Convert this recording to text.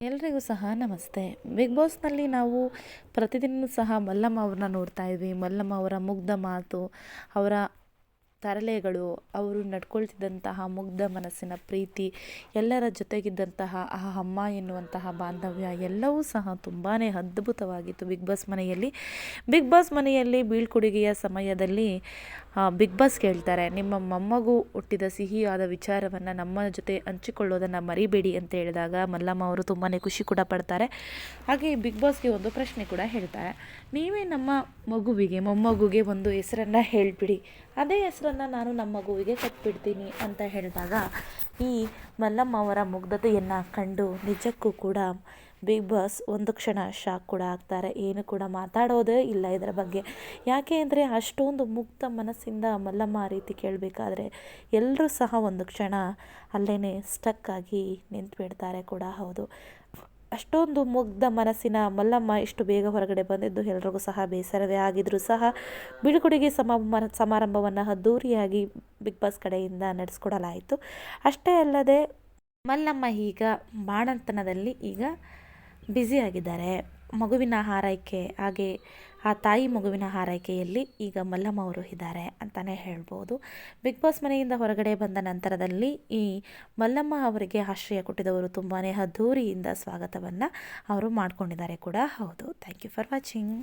ಎಲ್ರಿಗೂ ಸಹ ನಮಸ್ತೆ. ಬಿಗ್ ಬಾಸ್ನಲ್ಲಿ ನಾವು ಪ್ರತಿದಿನ ಸಹ ಮಲ್ಲಮ್ಮ ಅವ್ರನ್ನ ನೋಡ್ತಾ ಇದ್ವಿ. ಮಲ್ಲಮ್ಮ ಅವರ ಮುಗ್ಧ ಮಾತು, ಅವರ ತರಲೆಗಳು, ಅವರು ನಡ್ಕೊಳ್ತಿದ್ದಂತಹ ಮುಗ್ಧ ಮನಸ್ಸಿನ ಪ್ರೀತಿ, ಎಲ್ಲರ ಜೊತೆಗಿದ್ದಂತಹ ಆ ಅಮ್ಮ ಎನ್ನುವಂತಹ ಬಾಂಧವ್ಯ ಎಲ್ಲವೂ ಸಹ ತುಂಬಾ ಅದ್ಭುತವಾಗಿತ್ತು ಬಿಗ್ ಬಾಸ್ ಮನೆಯಲ್ಲಿ. ಬಿಗ್ ಬಾಸ್ ಮನೆಯಲ್ಲಿ ಬೀಳ್ಕೊಡುಗೆಯ ಸಮಯದಲ್ಲಿ ಬಿಗ್ ಬಾಸ್ ಕೇಳ್ತಾರೆ, ನಿಮ್ಮ ಮೊಮ್ಮಗು ಹುಟ್ಟಿದ ಸಿಹಿಯಾದ ವಿಚಾರವನ್ನು ನಮ್ಮ ಜೊತೆ ಹಂಚಿಕೊಳ್ಳೋದನ್ನು ಮರಿಬೇಡಿ ಅಂತ ಹೇಳಿದಾಗ ಮಲ್ಲಮ್ಮ ಅವರು ತುಂಬಾ ಖುಷಿ ಕೂಡ ಪಡ್ತಾರೆ. ಹಾಗೆ ಬಿಗ್ ಬಾಸ್ಗೆ ಒಂದು ಪ್ರಶ್ನೆ ಕೂಡ ಹೇಳ್ತಾರೆ, ನೀವೇ ನಮ್ಮ ಮಗುವಿಗೆ, ಮೊಮ್ಮಗುಗೆ ಒಂದು ಹೆಸರನ್ನು ಹೇಳಿಬಿಡಿ. ಅದೇ ಹೆಸರನ್ನು ನಾನು ನಮ್ಮ ಮಗುವಿಗೆ ಕೊಟ್ಬಿಡ್ತೀನಿ ಅಂತ ಹೇಳಿದಾಗ ಈ ಮಲ್ಲಮ್ಮ ಅವರ ಮುಗ್ಧತೆಯನ್ನು ಕಂಡು ನಿಜಕ್ಕೂ ಕೂಡ ಬಿಗ್ ಬಾಸ್ ಒಂದು ಕ್ಷಣ ಶಾಕ್ ಕೂಡ ಆಗ್ತಾರೆ. ಏನು ಕೂಡ ಮಾತಾಡೋದೇ ಇಲ್ಲ ಇದರ ಬಗ್ಗೆ. ಯಾಕೆ ಅಂದರೆ ಅಷ್ಟೊಂದು ಮುಕ್ತ ಮನಸ್ಸಿಂದ ಮಲ್ಲಮ್ಮ ಆ ರೀತಿ ಕೇಳಬೇಕಾದ್ರೆ ಎಲ್ಲರೂ ಸಹ ಒಂದು ಕ್ಷಣ ಅಲ್ಲೇ ಸ್ಟಕ್ ಆಗಿ ನಿಂತು ಬಿಡ್ತಾರೆ ಕೂಡ ಹೌದು. ಅಷ್ಟೊಂದು ಮುಗ್ಧ ಮನಸ್ಸಿನ ಮಲ್ಲಮ್ಮ ಇಷ್ಟು ಬೇಗ ಹೊರಗಡೆ ಬಂದಿದ್ದು ಎಲ್ರಿಗೂ ಸಹ ಬೇಸರವೇ ಆಗಿದ್ದರೂ ಸಹ ಬೀಳ್ಕೊಡುಗೆ ಸಮಾರಂಭ ಸಮಾರಂಭವನ್ನು ಅದ್ದೂರಿಯಾಗಿ ಬಿಗ್ ಬಾಸ್ ಕಡೆಯಿಂದ ನಡೆಸ್ಕೊಡಲಾಯಿತು. ಅಷ್ಟೇ ಅಲ್ಲದೆ ಮಲ್ಲಮ್ಮ ಈಗ ಬಾಣಂತನದಲ್ಲಿ ಈಗ ಬ್ಯುಸಿಯಾಗಿದ್ದಾರೆ ಮಗುವಿನ ಹಾರೈಕೆ, ಹಾಗೆ ಆ ತಾಯಿ ಮಗುವಿನ ಹಾರೈಕೆಯಲ್ಲಿ ಈಗ ಮಲ್ಲಮ್ಮ ಅವರು ಇದ್ದಾರೆ ಅಂತಲೇ ಹೇಳ್ಬೋದು. ಬಿಗ್ ಬಾಸ್ ಮನೆಯಿಂದ ಹೊರಗಡೆ ಬಂದ ನಂತರದಲ್ಲಿ ಈ ಮಲ್ಲಮ್ಮ ಅವರಿಗೆ ಆಶ್ರಯ ಕೊಟ್ಟಿದ್ದವರು ತುಂಬಾ ಅದ್ಧೂರಿಯಿಂದ ಸ್ವಾಗತವನ್ನು ಅವರು ಮಾಡ್ಕೊಂಡಿದ್ದಾರೆ ಕೂಡ. ಹೌದು. Thank you for watching